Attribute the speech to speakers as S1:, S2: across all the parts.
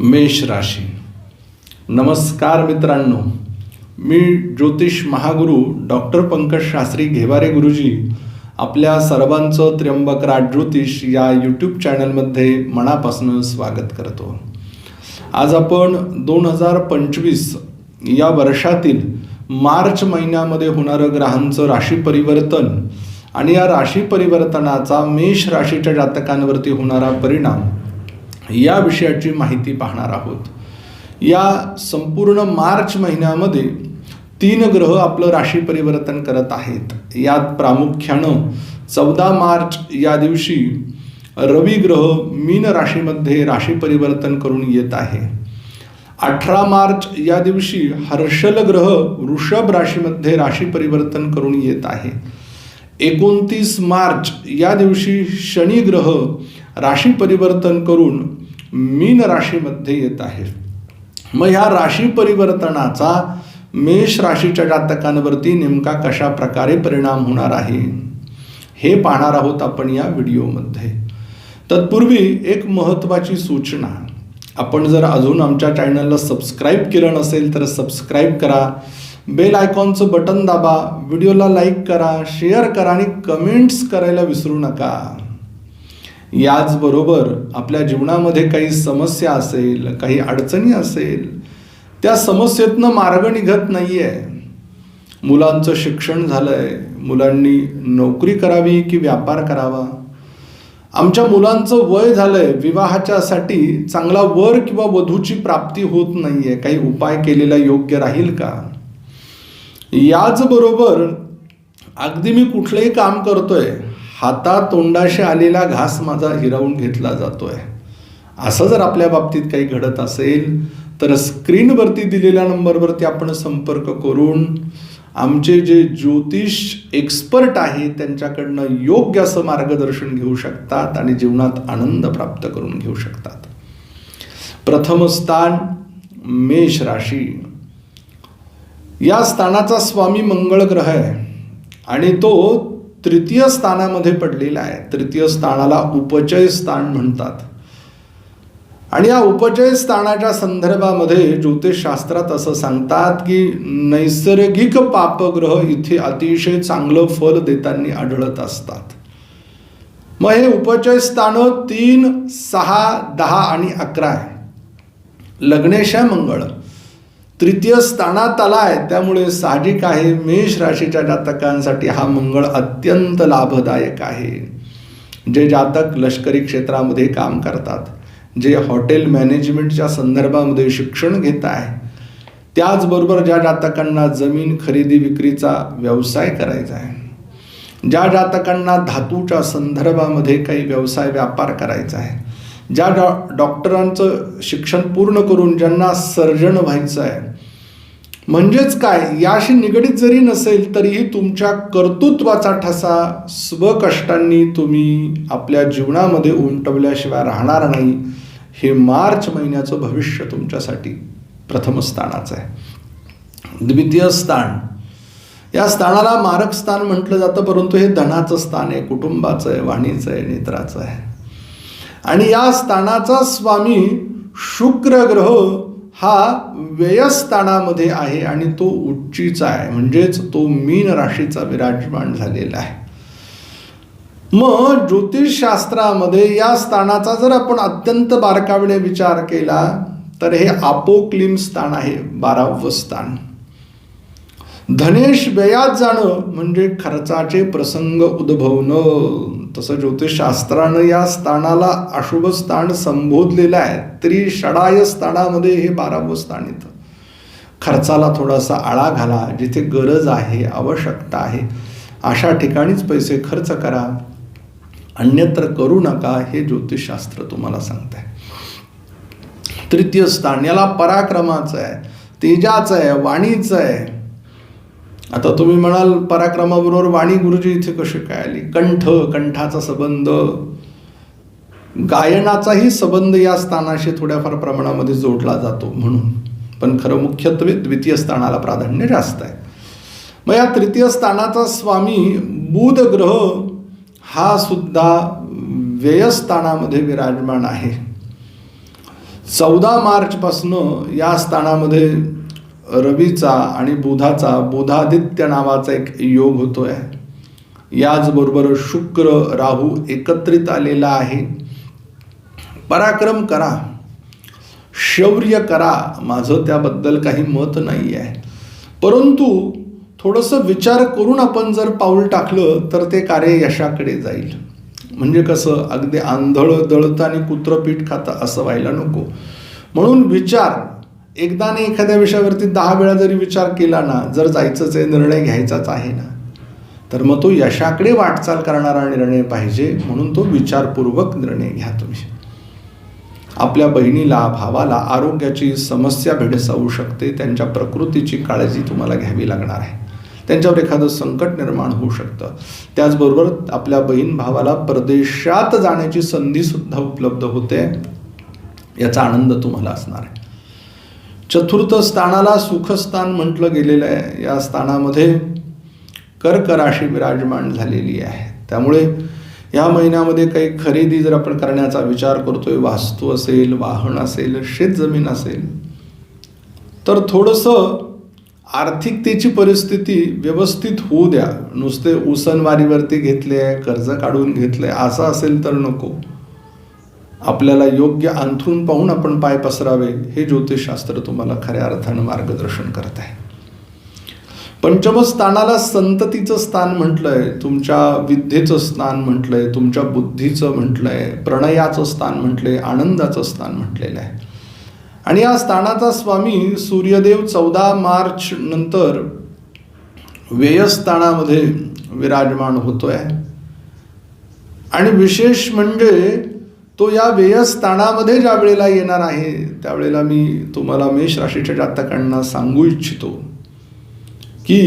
S1: मेष राशी. नमस्कार मित्रांनो. मी ज्योतिष महागुरु डॉक्टर पंकज शास्त्री घेवारे गुरुजी आपल्या सर्वांचं त्र्यंबक राज ज्योतिष या यूट्यूब चॅनलमध्ये मनापासून स्वागत करतो. आज आपण दोन हजार पंचवीस या वर्षातील मार्च महिन्यामध्ये होणारं ग्रहांचं राशी परिवर्तन आणि या राशी परिवर्तनाचा मेष राशीच्या जातकांवरती होणारा परिणाम या विषयाची माहिती पाहणार आहोत. या संपूर्ण मार्च महिन्यामध्ये तीन ग्रह आपलं राशी परिवर्तन करत आहेत. यात प्रामुख्यानं चौदा मार्च या दिवशी रवी ग्रह मीन राशीमध्ये राशी परिवर्तन करून येत आहे. अठरा मार्च या दिवशी हर्षल ग्रह वृषभ राशीमध्ये राशी परिवर्तन करून येत आहे. एकोणतीस मार्च या दिवशी शनी ग्रह राशी परिवर्तन करून मीन राशीमध्ये येत आहे. मग ह्या राशी परिवर्तनाचा मेष राशीच्या जातकांवरती नेमका कशा प्रकारे परिणाम होणार आहे हे पाहणार आहोत आपण या व्हिडिओमध्ये. तत्पूर्वी एक महत्त्वाची सूचना. आपण जर अजून आमच्या चॅनलला सबस्क्राईब केलं नसेल तर सबस्क्राईब करा. बेल आयकॉनचं बटन दाबा व्हिडिओला लाईक करा शेअर करा आणि कमेंट्स करायला विसरू नका. याचबरोबर आपल्या जीवनामध्ये काही समस्या असेल काही अडचणी असेल त्या समस्येतनं मार्ग निघत नाही आहे मुलांचं शिक्षण झालंय मुलांनी नोकरी करावी की व्यापार करावा? आमच्या मुलांचं वय झालंय विवाहाच्यासाठी चांगला वर किंवा वधूची प्राप्ती होत नाही आहे काही उपाय केलेला योग्य राहील का? याचबरोबर अगदी मी कुठलंही काम करतोय हातातोंडाशी आलेला घास माझा हिरावून घेतला जातोय. असं जर आपल्या बाबतीत काही घडत असेल तर स्क्रीनवरती दिलेल्या नंबरवरती आपण संपर्क करून आमचे जे ज्योतिष एक्सपर्ट आहे त्यांच्याकडनं योग्य असं मार्गदर्शन घेऊ शकतात आणि जीवनात आनंद प्राप्त करून घेऊ शकतात. प्रथम स्थान मेष राशी. या स्थानाचा स्वामी मंगळ ग्रह आहे. आणि तो तृतीय स्थानामध्ये पडलेला आहे. तृतीय स्थानाला उपचय स्थान म्हणतात. आणि या उपचय स्थानाच्या संदर्भामध्ये ज्योतिषशास्त्रात असं सांगतात की नैसर्गिक पापग्रह इथे अतिशय चांगलं फल देताना आढळत असतात. मग हे उपचय स्थान तीन सहा दहा आणि अकरा आहे. लग्नेश मंगळ. तृतीय स्थानात आला आहे त्यामुळे साहजिक आहे मेष राशीच्या जातकांसाठी हा मंगळ अत्यंत लाभदायक आहे. जे जातक लष्करी क्षेत्रामध्ये काम करतात जे हॉटेल मॅनेजमेंटच्या संदर्भामध्ये शिक्षण घेत आहे त्याचबरोबर ज्या जातकांना जमीन खरेदी विक्रीचा व्यवसाय करायचा आहे ज्या जातकांना धातूच्या संदर्भामध्ये काही व्यवसाय व्यापार करायचा आहे ज्या डॉ डॉक्टरांचं शिक्षण पूर्ण करून ज्यांना सर्जन व्हायचं आहे. म्हणजेच काय? याशी निगडीत जरी नसेल तरीही तुमच्या कर्तृत्वाचा ठसा स्वकष्टांनी तुम्ही आपल्या जीवनामध्ये उमटवल्याशिवाय राहणार नाही. हे मार्च महिन्याचं भविष्य तुमच्यासाठी प्रथम स्थानाचं आहे. द्वितीय स्थान. या स्थानाला मारक स्थान म्हटलं जातं परंतु हे धनाचं स्थान आहे कुटुंबाचं आहे वाणीचं आहे नेत्राचं आहे. आणि या स्थानाचा स्वामी शुक्र ग्रह हा व्ययस्थानामध्ये आहे आणि तो उच्चीचा आहे. म्हणजेच तो मीन राशीचा विराजमान झालेला आहे. मग ज्योतिषशास्त्रामध्ये या स्थानाचा जर आपण अत्यंत बारकावीने विचार केला तर हे आपोक्लिम स्थान आहे बारावं स्थान. धनेश व्ययात जाणं म्हणजे खर्चाचे प्रसंग उद्भवणं. तसं ज्योतिषशास्त्रानं या स्थानाला अशुभ स्थान संबोधलेलं आहे. तरी षडाय स्थानामध्ये हे बारावं स्थान येतं खर्चाला थोडासा आळा घाला जिथे गरज आहे आवश्यकता आहे अशा ठिकाणीच पैसे खर्च करा. अन्यत्र करू नका हे ज्योतिषशास्त्र तुम्हाला सांगत आहे तृतीय स्थान याला पराक्रमाचं आहे तेजाचं आहे वाणीचं आहे आता तुम्ही म्हणाल पराक्रमाबरोबर वाणी गुरुजी इथे कशी काय आली? कंठ कंठाचा संबंध. गायनाचाही संबंध या स्थानाशी थोड्याफार प्रमाणामध्ये जोडला जातो म्हणून. पण खरं मुख्यत्वे द्वितीय स्थानाला प्राधान्य जास्त आहे. मग या तृतीय स्थानाचा स्वामी बुध ग्रह हा सुद्धा व्ययस्थानामध्ये विराजमान आहे. चौदा मार्चपासनं या स्थानामध्ये रवीचा आणि बुधाचा बुधादित्य नावाचा एक योग होतो आहे याचबरोबर शुक्र राहू एकत्रित आलेला आहे. पराक्रम करा. शौर्य करा. माझं त्याबद्दल काही मत नाही आहे परंतु थोडंसं विचार करून आपण जर पाऊल टाकलं तर ते कार्य यशाकडे जाईल. म्हणजे कसं अगदी आंधळ दळतं आणि कुत्रपीठ खातं असं व्हायला नको. म्हणून विचार एकदा नाही एखाद्या विषयावरती दहा वेळा जरी विचार केला ना जर जायचंच आहे निर्णय घ्यायचाच आहे ना तर मग तो यशाकडे वाटचाल करणारा निर्णय पाहिजे म्हणून तो विचारपूर्वक निर्णय घ्या तुम्ही. आपल्या बहिणीला भावाला आरोग्याची समस्या भेडसावू शकते त्यांच्या प्रकृतीची काळजी तुम्हाला घ्यावी लागणार आहे. त्यांच्यावर एखादं संकट निर्माण होऊ शकतं. त्याचबरोबर आपल्या बहीण भावाला परदेशात जाण्याची संधीसुद्धा उपलब्ध होते याचा आनंद तुम्हाला असणार आहे. चतुर्थ स्थानाला सुखस्थान म्हटलं गेलेलं आहे. या स्थानामध्ये कर्क राशी विराजमान झालेली आहे. त्यामुळे या महिन्यामध्ये काही खरेदी जर आपण करण्याचा विचार करतोय वास्तू असेल वाहन असेल शेतजमीन असेल तर थोडंसं आर्थिकतेची परिस्थिती व्यवस्थित होऊ द्या. नुसते उसनवारीवरती घेतले आहे कर्ज काढून घेतले असं असेल तर नको. आपल्याला योग्य अंथरून पाहून आपण पाय पसरावे हे ज्योतिषशास्त्र तुम्हाला खऱ्या अर्थानं मार्गदर्शन करत आहे. पंचम स्थानाला संततीचं स्थान म्हटलंय तुमच्या विद्येचं स्थान म्हटलंय तुमच्या बुद्धीचं म्हटलंय प्रणयाचं स्थान म्हटलंय आनंदाचं स्थान म्हटलेलं आहे. आणि या स्थानाचा स्वामी सूर्यदेव चौदा मार्च नंतर व्ययस्थानामध्ये विराजमान होतोय. आणि विशेष म्हणजे तो या व्ययस्थानामध्ये ज्या वेळेला येणार आहे त्यावेळेला मी तुम्हाला मेष राशीच्या जातकांना सांगू इच्छितो की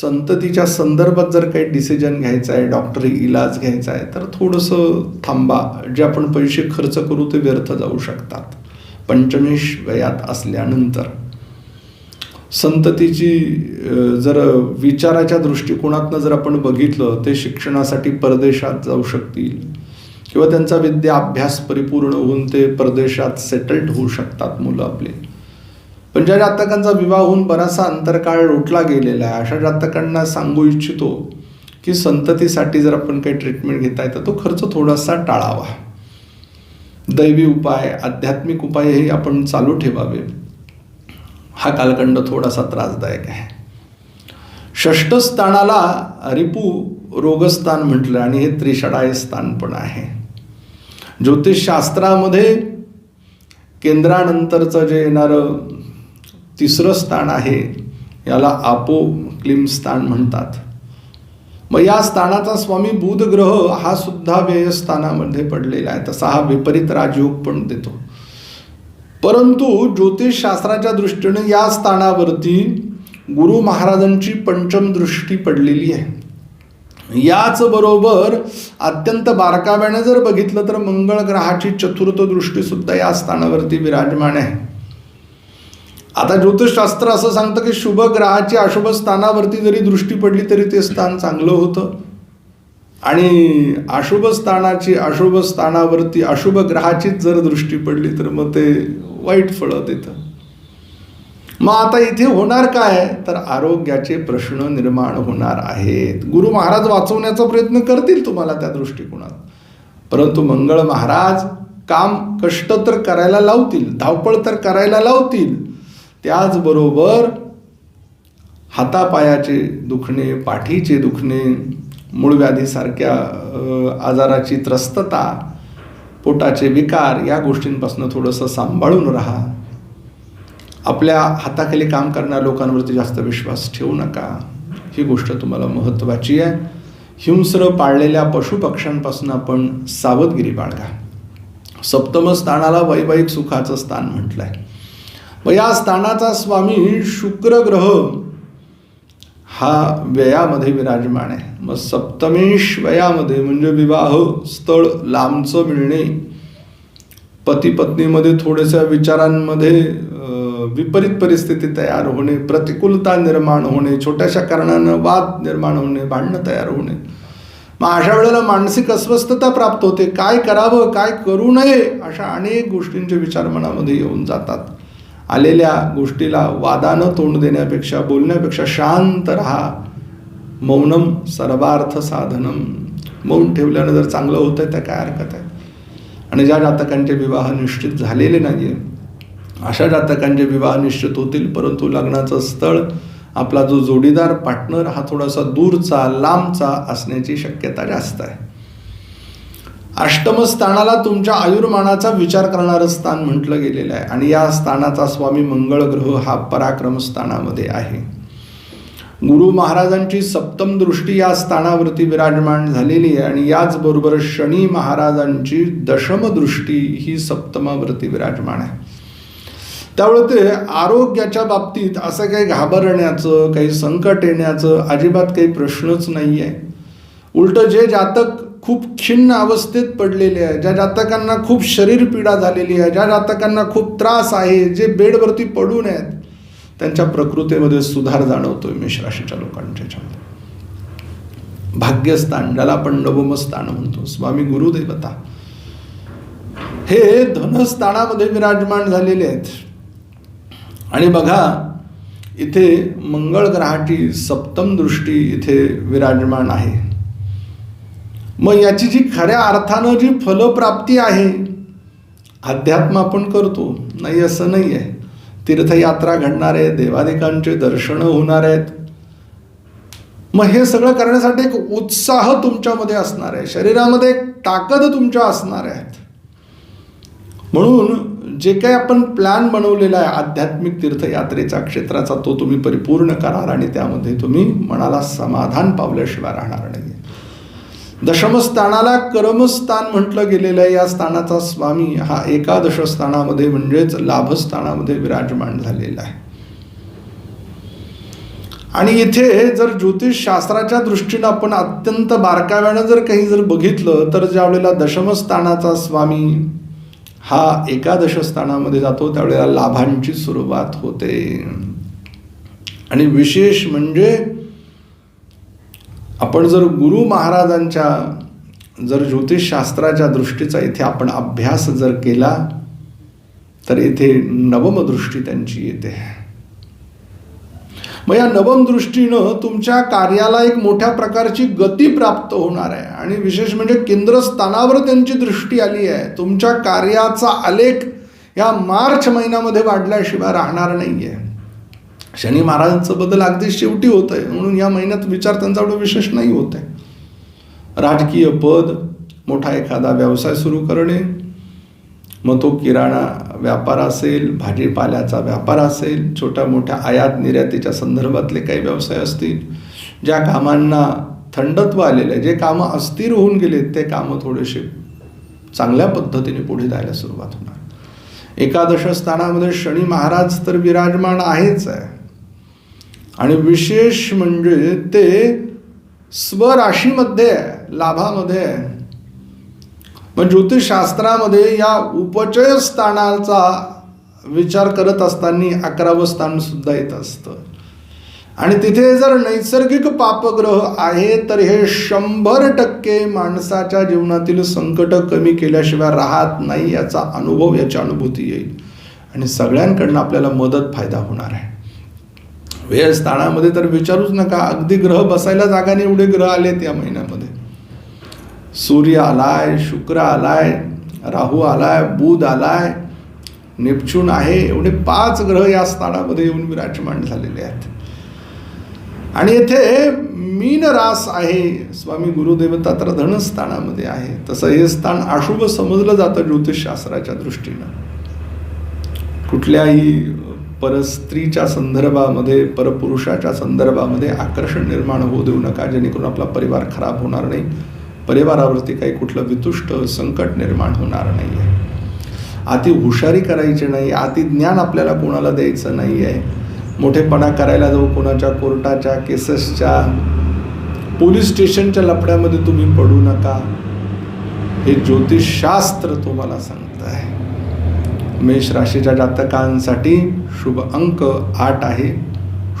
S1: संततीच्या संदर्भात जर काही डिसिजन घ्यायचं आहे डॉक्टरी इलाज घ्यायचा आहे तर थोडंसं थांबा. जे आपण पैसे खर्च करू ते व्यर्थ जाऊ शकतात. पंचमेश वयात असल्यानंतर. संततीची जर विचाराच्या दृष्टिकोनातनं जर आपण बघितलं ते शिक्षणासाठी परदेशात जाऊ शकतील. किंवा त्यांचा विद्या अभ्यास परिपूर्ण होऊन ते परदेशात सेटल्ड होऊ शकतात मुलं आपले. पण ज्या जातकांचा विवाह होऊन बराचसा अंतरकाळ लोटला गेलेला आहे अशा जातकांना सांगू इच्छितो की संततीसाठी जर आपण काही ट्रीटमेंट घेताय तर तो खर्च थोडासा टाळावा. दैवी उपाय आध्यात्मिक उपायही आपण चालू ठेवावे. हा कालखंड थोडासा त्रासदायक आहे. षष्ठ स्थानाला रिपू रोगस्थान म्हटलं आणि हे त्रिषडाय स्थान पण आहे. ज्योतिषशास्त्रामध्ये केंद्रानंतरचं जे येणारं तिसरं स्थान आहे याला आपो क्लिम स्थान म्हणतात. मग या स्थानाचा स्वामी बुध ग्रह हा सुद्धा व्ययस्थानामध्ये पडलेला आहे. तसा हा विपरीत राजयोग पण देतो. परंतु ज्योतिषशास्त्राच्या दृष्टीने या स्थानावरती गुरु महाराजांची पंचम दृष्टी पडलेली आहे. याच बरोबर अत्यंत बारकाव्याने जर बघितलं तर मंगळ ग्रहाची चतुर्थ दृष्टी सुद्धा या स्थानावरती विराजमान आहे. आता ज्योतिषशास्त्र असं सांगतं की शुभ ग्रहाची अशुभ स्थानावरती जरी दृष्टी पडली तरी ते स्थान चांगलं होतं. आणि अशुभ स्थानाची अशुभ स्थानावरती अशुभ ग्रहाचीच जर दृष्टी पडली तर मग ते वाईट फळं देतं. मग आता इथे होणार काय? तर आरोग्याचे प्रश्न निर्माण होणार आहेत. गुरु महाराज वाचवण्याचा प्रयत्न करतील तुम्हाला त्या दृष्टिकोनात. परंतु मंगळ महाराज काम कष्ट तर करायला लावतील धावपळ तर करायला लावतील. त्याचबरोबर हातापायाचे दुखणे पाठीचे दुखणे मूळव्याधीसारख्या आजाराची त्रस्तता पोटाचे विकार या गोष्टींपासून थोडंसं सांभाळून राहा. आपल्या हाताखाली काम करणाऱ्या लोकांवरती जास्त विश्वास ठेवू नका. ही गोष्ट तुम्हाला महत्त्वाची आहे. हिंस्र पाळलेल्या पशुपक्ष्यांपासून आपण सावधगिरी बाळगा. सप्तम स्थानाला वैवाहिक सुखाचं स्थान म्हटलं आहे व या स्थानाचा स्वामी शुक्र ग्रह हा व्ययामध्ये विराजमान आहे. मग सप्तमेश वयामध्ये म्हणजे विवाह स्थळ लांबचं मिळणे पती पत्नीमध्ये थोड्याशा विचारांमध्ये विपरीत परिस्थिती तयार होणे प्रतिकूलता निर्माण होणे छोट्याशा कारणानं वाद निर्माण होणे भांडणं तयार होणे. मग अशा वेळेला मानसिक अस्वस्थता प्राप्त होते. काय करावं काय करू नये अशा अनेक गोष्टींचे विचार मनामध्ये येऊन जातात. आलेल्या गोष्टीला वादानं तोंड देण्यापेक्षा बोलण्यापेक्षा शांत राहा. मौनम सर्वार्थ साधनम. मौन ठेवल्यानं जर चांगलं होतं तर काय हरकत आहे? आणि ज्या जातकांचे विवाह निश्चित झालेले नाही आहे अशा जातकांचे विवाह निश्चित होतील परंतु लग्नाचं स्थळ आपला जो जोडीदार पार्टनर हा थोडासा दूरचा लांबचा असण्याची शक्यता जास्त आहे. अष्टम स्थानाला तुमच्या आयुर्मानाचा विचार करणारं स्थान म्हटलं गेलेलं आहे आणि या स्थानाचा स्वामी मंगळ ग्रह हा पराक्रम स्थानामध्ये आहे. गुरु महाराजांची सप्तम दृष्टी या स्थानावरती विराजमान झालेली आहे आणि याचबरोबर शनी महाराजांची दशम दृष्टी ही सप्तमावरती विराजमान आहे. त्यामुळे ते आरोग्याच्या बाबतीत असं काही घाबरण्याचं काही संकट येण्याचं अजिबात काही प्रश्नच नाही आहे उलट जे जातक खूप खिन्न अवस्थेत पडलेले आहे ज्या जातकांना खूप शरीर पीडा झालेली आहे ज्या जातकांना खूप त्रास आहे जे बेडवरती पडून आहेत त्यांच्या प्रकृतीमध्ये सुधार जाणवतोय मेषराशीच्या लोकांच्या भाग्यस्थान ज्याला आपण नवमस्थान म्हणतो स्वामी गुरुदेवता. हे धनस्थानामध्ये विराजमान झालेले आहेत. आणि बघा इथे मंगळ ग्रहाची सप्तम दृष्टी इथे विराजमान आहे. मग याची जी खऱ्या अर्थानं जी फलप्राप्ती आहे अध्यात्म आपण करतो. नाही असं नाही आहे तीर्थयात्रा घडणार आहे देवादिकांचे दर्शनं होणार आहेत. मग हे सगळं करण्यासाठी एक उत्साह तुमच्यामध्ये असणार आहे. शरीरामध्ये एक ताकद तुमच्या असणार आहेत. म्हणून जे काही आपण प्लॅन बनवलेला आहे आध्यात्मिक तीर्थयात्रेचा क्षेत्राचा तो तुम्ही परिपूर्ण कराल आणि त्यामध्ये तुम्ही मनाला समाधान पावल्याशिवाय राहणार नाही दशमस्थानाला कर्मस्थान म्हटलं गेलेलं आहे. या स्थानाचा स्वामी हा एकादश स्थानामध्ये म्हणजेच लाभस्थानामध्ये विराजमान झालेला आहे. आणि इथे जर ज्योतिष शास्त्राच्या दृष्टीनं आपण अत्यंत बारकाव्यानं जर काही जर बघितलं तर ज्या वेळेला दशमस्थानाचा स्वामी हा एकादश स्थानामध्ये जातो त्यावेळेला लाभांची सुरुवात होते. आणि विशेष म्हणजे आपण जर गुरु महाराजांच्या जर ज्योतिषशास्त्राच्या दृष्टीचा इथे आपण अभ्यास जर केला तर इथे नवम दृष्टी त्यांची येते. मग या नवम दृष्टीनं तुमच्या कार्याला एक मोठ्या प्रकारची गती प्राप्त होणार आहे. आणि विशेष म्हणजे केंद्रस्थानावर त्यांची दृष्टी आली आहे. तुमच्या कार्याचा आलेख या मार्च महिन्यामध्ये वाढल्याशिवाय राहणार नाही आहे शनी महाराजांचं बदल अगदी शेवटी होत आहे म्हणून या महिन्यात विचार त्यांचा एवढं विशेष नाही होत आहे. राजकीय पद मोठा एखादा व्यवसाय सुरू करणे मग तो किराणा व्यापार असेल भाजीपाल्याचा व्यापार असेल छोट्या मोठ्या आयात निर्यातीच्या संदर्भातले काही व्यवसाय असतील ज्या कामांना थंडत्व आलेलं आहे जे कामं अस्थिर होऊन गेलेत ते कामं थोडेसे चांगल्या पद्धतीने पुढे जायला सुरुवात होणार. एकादश स्थानामध्ये शनी महाराज तर विराजमान आहेच आहे. आणि विशेष म्हणजे ते स्वराशीमध्ये आहे लाभामध्ये आहे. मग ज्योतिषशास्त्रामध्ये या उपचय स्थानाचा विचार करत असताना अकरावं स्थान सुद्धा येत असतं. आणि तिथे जर नैसर्गिक पापग्रह आहे तर हे शंभर टक्के माणसाच्या जीवनातील संकट कमी केल्याशिवाय राहत नाही याचा अनुभव याची अनुभूती येईल. आणि सगळ्यांकडनं आपल्याला मदत फायदा होणार आहे. वेळ स्थानामध्ये तर विचारूच नका. अगदी ग्रह बसायला जागा नाही एवढे ग्रह आलेत या महिन्यामध्ये. सूर्य आलाय शुक्र आलाय राहू आलाय बुध आलाय नेपच्यून आहे एवढे पाच ग्रह या स्थानामध्ये येऊन विराजमान झालेले आहेत. आणि येथे मीन रास आहे. स्वामी गुरुदेवता तर धनस्थानामध्ये आहे. तसं हे स्थान अशुभ समजलं जातं ज्योतिषशास्त्राच्या दृष्टीनं. कुठल्याही परस्त्रीच्या संदर्भामध्ये परपुरुषाच्या संदर्भामध्ये आकर्षण निर्माण होऊ देऊ नका जेणेकरून आपला परिवार खराब होणार नाही. परिवारावरती काही कुठलं वितुष्ट संकट निर्माण होणार नाही आहे अति हुशारी करायची नाही अति ज्ञान आपल्याला कोणाला द्यायचं नाही आहे मोठेपणा करायला जाऊ कोणाच्या कोर्टाच्या केसेसच्या पोलीस स्टेशनच्या लफड्यामध्ये तुम्ही पडू नका. हे ज्योतिषशास्त्र तुम्हाला सांगत आहे मेष राशीच्या जातकांसाठी शुभ अंक आठ आहे.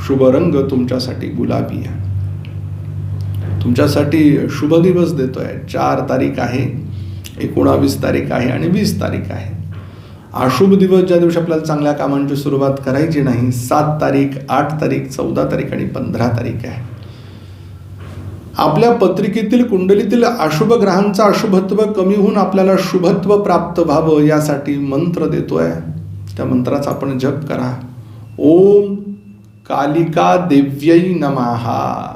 S1: शुभ रंग तुमच्यासाठी गुलाबी आहे. तुमच्यासाठी शुभ दिवस देतो आहे चार तारीख आहे एकोणावीस तारीख आहे आणि वीस तारीख आहे. अशुभ दिवस ज्या दिवशी आपल्याला चांगल्या कामांची सुरुवात करायची नाही सात तारीख आठ तारीख चौदा तारीख आणि पंधरा तारीख आहे. आपल्या पत्रिकेतील कुंडलीतील अशुभ ग्रहांचं अशुभत्व कमी होऊन आपल्याला शुभत्व प्राप्त व्हावं यासाठी मंत्र देतोय. त्या मंत्राचा आपण जप करा. ओम कालिका देव्यै नमहा